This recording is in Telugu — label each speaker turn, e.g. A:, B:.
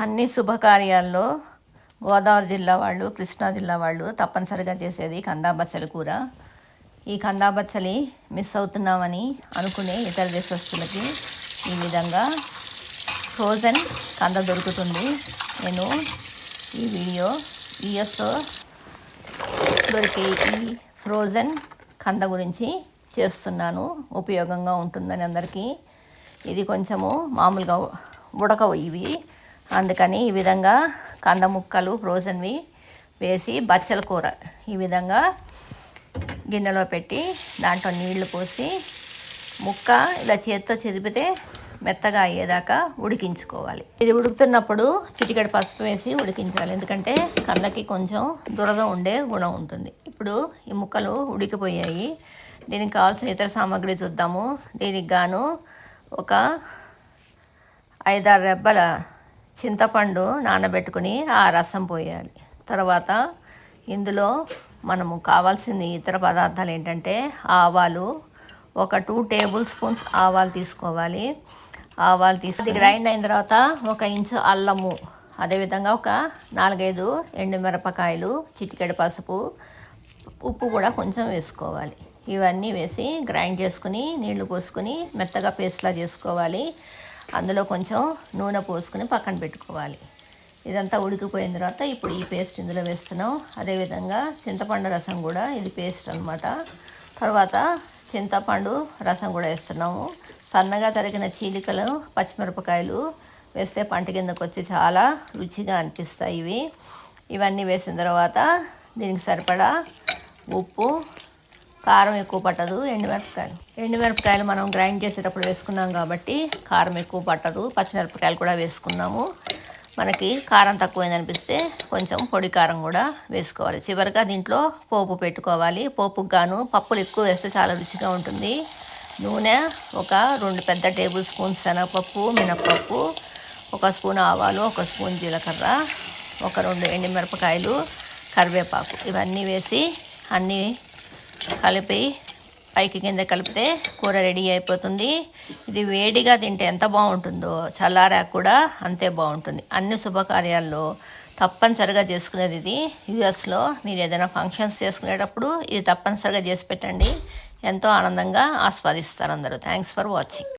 A: అన్ని శుభకార్యాల్లో గోదావరి జిల్లా వాళ్ళు కృష్ణా జిల్లా వాళ్ళు తప్పనిసరిగా చేసేది కందాబచ్చలి కూర. ఈ కందాబచ్చలి మిస్ అవుతున్నామని అనుకునే ఇతర దేశస్తులకి ఈ విధంగా ఫ్రోజన్ కంద దొరుకుతుంది. నేను ఈ వీడియో ఈఎస్తో దొరికే ఈ ఫ్రోజన్ కంద గురించి చేస్తున్నాను. ఉపయోగంగా ఉంటుందని అందరికీ. ఇది కొంచెము మామూలుగా ఉడకవు ఇవి. అందుకని ఈ విధంగా కంద ముక్కలు ఫ్రోజన్వి వేసి బచ్చల కూర ఈ విధంగా గిన్నెలో పెట్టి దాంట్లో నీళ్ళు పోసి ముక్క ఇలా చేత్తో చెదిపితే మెత్తగా అయ్యేదాకా ఉడికించుకోవాలి. ఇది ఉడుకుతున్నప్పుడు చిటికెడు పసుపు వేసి ఉడికించాలి. ఎందుకంటే కళ్ళకి కొంచెం దురద ఉండే గుణం ఉంటుంది. ఇప్పుడు ఈ ముక్కలు ఉడికిపోయాయి. దీనికి కావాల్సిన ఇతర సామాగ్రి చూద్దాము. దీనికి గాను ఒక ఐదారు రెబ్బల చింతపండు నానబెట్టుకుని ఆ రసం పోయాలి. తర్వాత ఇందులో మనము కావాల్సింది ఇతర పదార్థాలు ఏంటంటే ఆవాలు ఒక టూ టేబుల్ స్పూన్స్ ఆవాలు తీసుకోవాలి. ఆవాలు తీసుకుని గ్రైండ్ అయిన తర్వాత ఒక ఇంచు అల్లము అదేవిధంగా ఒక నాలుగైదు ఎండుమిరపకాయలు చిటికెడు పసుపు ఉప్పు కూడా కొంచెం వేసుకోవాలి. ఇవన్నీ వేసి గ్రైండ్ చేసుకుని నీళ్ళు పోసుకుని మెత్తగా పేస్ట్లా చేసుకోవాలి. అందులో కొంచెం నూనె పోసుకుని పక్కన పెట్టుకోవాలి. ఇదంతా ఉడికిపోయిన తర్వాత ఇప్పుడు ఈ పేస్ట్ ఇందులో వేస్తున్నాం. అదేవిధంగా చింతపండు రసం కూడా ఇది పేస్ట్ అనమాట తర్వాత చింతపండు రసం కూడా వేస్తున్నాము. సన్నగా తరిగిన చీలికలు పచ్చిమిరపకాయలు వేస్తే పంట కిందకు వచ్చి చాలా రుచిగా అనిపిస్తాయి ఇవి. ఇవన్నీ వేసిన తర్వాత దీనికి సరిపడా ఉప్పు కారం ఎక్కువ పట్టదు ఎండుమిరపకాయలు ఎండుమిరపకాయలు మనం గ్రైండ్ చేసేటప్పుడు వేసుకున్నాం కాబట్టి కారం ఎక్కువ పట్టదు పచ్చిమిరపకాయలు కూడా వేసుకున్నాము. మనకి కారం తక్కువైందనిపిస్తే కొంచెం పొడి కారం కూడా వేసుకోవాలి. చివరిగా దీంట్లో పోపు పెట్టుకోవాలి. పోపుకు గాను పప్పులు ఎక్కువ వేస్తే చాలా రుచిగా ఉంటుంది. నూనె ఒక రెండు పెద్ద టేబుల్ స్పూన్స్ శనగపప్పు మినప్పప్పు ఒక స్పూన్ ఆవాలు ఒక స్పూన్ జీలకర్ర ఒక రెండు ఎండుమిరపకాయలు కరివేపాకు. ఇవన్నీ వేసి అన్నీ కలిపి పైకి కింద కలిపితే కూర రెడీ అయిపోతుంది. ఇది వేడిగా తింటే ఎంత బాగుంటుందో చల్లారాక కూడా అంతే బాగుంటుంది. అన్ని శుభకార్యాల్లో తప్పనిసరిగా చేసుకునేది ఇది. యూఎస్లో మీరు ఏదైనా ఫంక్షన్స్ చేసుకునేటప్పుడు ఇది తప్పనిసరిగా చేసి పెట్టండి. ఎంతో ఆనందంగా ఆస్వాదిస్తారు అందరూ. Thanks for watching.